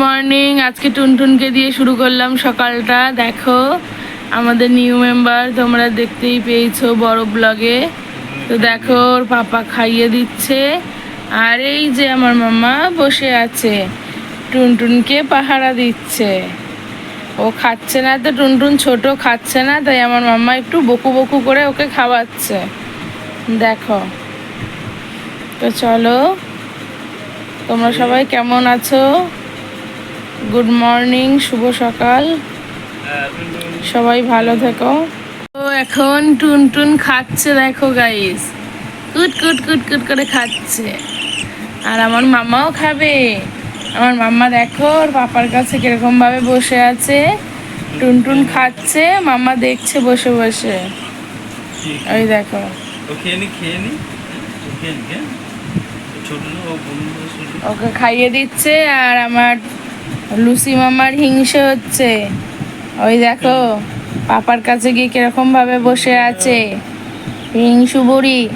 Morning আজকে টুনটুনকে দিয়ে শুরু করলাম সকালটা। দেখো, আমাদের নিউ মেম্বার তোমরা দেখতেই পেয়েছ বড় ব্লগে তো দেখো, ওর পাপা খাইয়ে দিচ্ছে। আর এই যে আমার মামা বসে আছে, টুনটুনকে পাহারা দিচ্ছে। ও খাচ্ছে না তো, টুনটুন ছোট, খাচ্ছে না, তাই আমার মাম্মা একটু বকু বকু করে ওকে খাওয়াচ্ছে। দেখো, তো চলো, তোমরা সবাই কেমন আছো? গুড মর্নিং শুভ সকাল। সবাই ভালো থেকো। তো এখন টুনটুন খাচ্ছে দেখো গাইস কুট কুট কুট কুট করে খাচ্ছে। আর আমার মামাও খাবে। আমার মাম্মা দেখো ওর পাপার কাছে কীরকম ভাবে বসে আছে। টুনটুন খাচ্ছে মাম্মা দেখছে বসে বসে। ওই দেখো। ওকে খাইয়ে দিচ্ছে আর আমার লুসি মামার হিংসে হচ্ছে। ওই দেখো, পাপার কাছে গিয়ে কীরকম ভাবে বসে আছে। হিংসু বুড়ি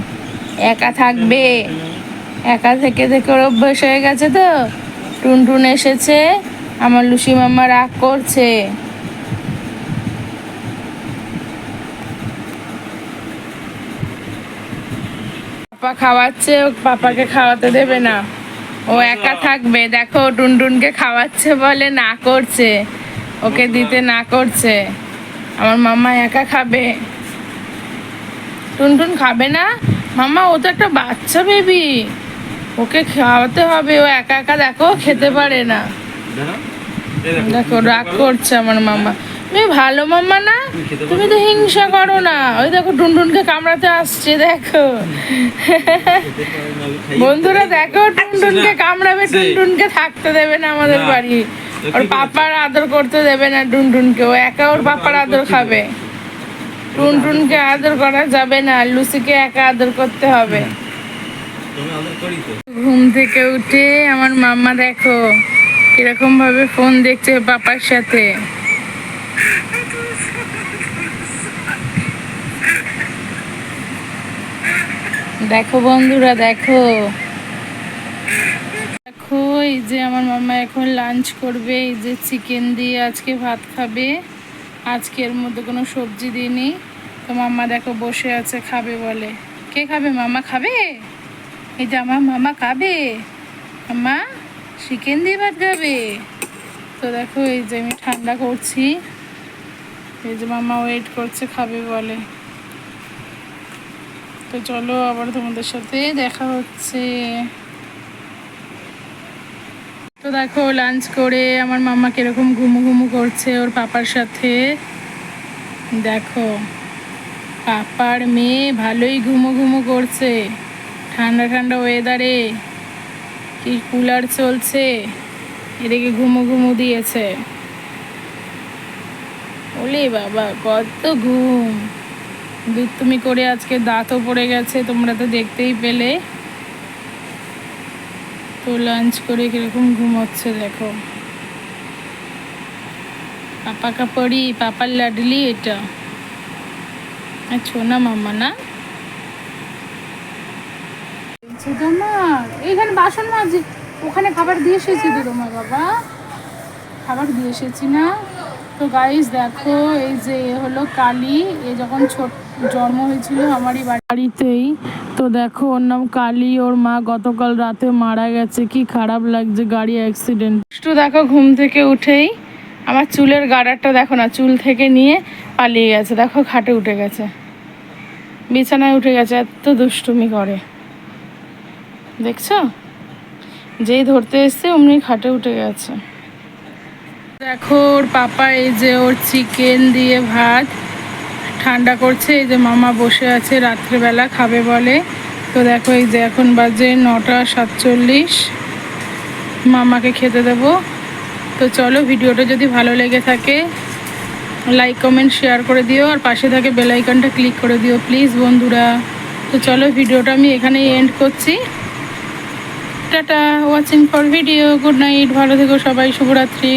একা থাকবে। একা থেকে থেকে ওর অভ্যাস হয়ে গেছে তো। টুনটুন এসেছে, আমার লুসি মামা রাগ করছে। পাপা খাওয়াচ্ছে, পাপাকে খাওয়াতে দেবে না। ও একা থাকবে দেখো টুনটুনকে খাওয়াচ্ছে বলে না করছে ওকে দিতে না করছে। আমার মামা একা খাবে। টুনটুন খাবে না? মামা ও তো একটা বাচ্চা বেবি ওকে খাওয়াতে হবে ও একা একা দেখো খেতে পারে না। দেখো। রাগ করছে আমার মামা তুমি ভালো মাম্মা না? তুমি তো হিংসা করো না। ওই দেখো টুনটুনকে কামড়াতে আসছে দেখো। বন্ধুরা দেখো টুনটুনকে কামড়াবে টুনটুনকে থাকতে দেবে না আমাদের বাড়ি। ওর পাপার আদর করতে দেবে না টুনটুনকে। ও একা ওর পাপার আদর খাবে। টুনটুনকে আদর করা যাবে না লুসিকে একা আদর করতে হবে। ঘুম থেকে উঠে আমার মাম্মা দেখো কীরকম ভাবে ফোন দেখছে পাপার সাথে। দেখো বন্ধুরা, দেখো। দেখো, এই যে আমার মাম্মা এখন লাঞ্চ করবে, এই যে চিকেন দিয়ে আজকে ভাত খাবে। আজকের মধ্যে কোনো সবজি দিইনি। তো মাম্মা দেখো বসে আছে, খাবে বলে। কে খাবে? মামা খাবে? এই যে আমার মামা খাবে। মামা চিকেন দিয়ে ভাত খাবে। তো দেখো, এই যে আমি ঠান্ডা করছি। এই যে মামা ওয়েট করছে, খাবে বলে। তো চলো আবার তোমাদের সাথে দেখা হচ্ছে। তো দেখো লাঞ্চ করে আমার মাম্মা কীরকম ঘুমু ঘুমু করছে ওর পাপার সাথে। দেখো, পাপার মেয়ে ভালোই ঘুমো ঘুমো করছে। ঠান্ডা ঠান্ডা ওয়েদারে কি কুলার চলছে। এদিকে ঘুমু ঘুমু দিয়েছে। ওলে বাবা, কত ঘুম। দুধ তুমি করে আজকে দাঁতও পড়ে গেছে, তোমরা তো দেখতেই পেলে। তো লাঞ্চ করে কীরকম ঘুমোচ্ছে দেখো। পাপা কাপড়ি, পাপার লাডলি এটা। আর ছোনা মাম্মা না? তোমার এইখানে বাসন মাজি। ওখানে খাবার দিয়ে এসেছি তো তোমার বাবা। খাবার দিয়ে এসেছি না। তো গাইস দেখো, এই যে হলো কালী, এ যখন ছোট জন্ম হয়েছিল আমারই বাড়িতেই। তো দেখো, ওর নাম কালী। ওর মা গতকাল রাতে মারা গেছে। কি খারাপ লাগছে, গাড়ি অ্যাক্সিডেন্ট একটু দেখো, ঘুম থেকে উঠেই আমার চুলের গাডারটা দেখো না, চুল থেকে নিয়ে পালিয়ে গেছে। দেখো, খাটে উঠে গেছে। বিছানায় উঠে গেছে, এত দুষ্টুমি করে। দেখছ? যেই ধরতে এসছে, অমনি খাটে উঠে গেছে। দেখো, ওর পাপা এই যে ওর চিকেন দিয়ে ভাত। ঠান্ডা করছে, এই যে মামা বসে আছে রাত্রেবেলা, খাবে বলে। তো দেখো, এই যে এখন বাজে নটা সাতচল্লিশ। মামাকে খেতে দেবো। তো চলো, ভিডিওটা যদি ভালো লেগে থাকে লাইক কমেন্ট শেয়ার করে দিও। আর পাশে থাকে বেল আইকনটা ক্লিক করে দিও প্লিজ বন্ধুরা। তো চলো, ভিডিওটা আমি এখানেই এন্ড করছি। Tata watching for video good night ভালো থেকো সবাই, শুভরাত্রি।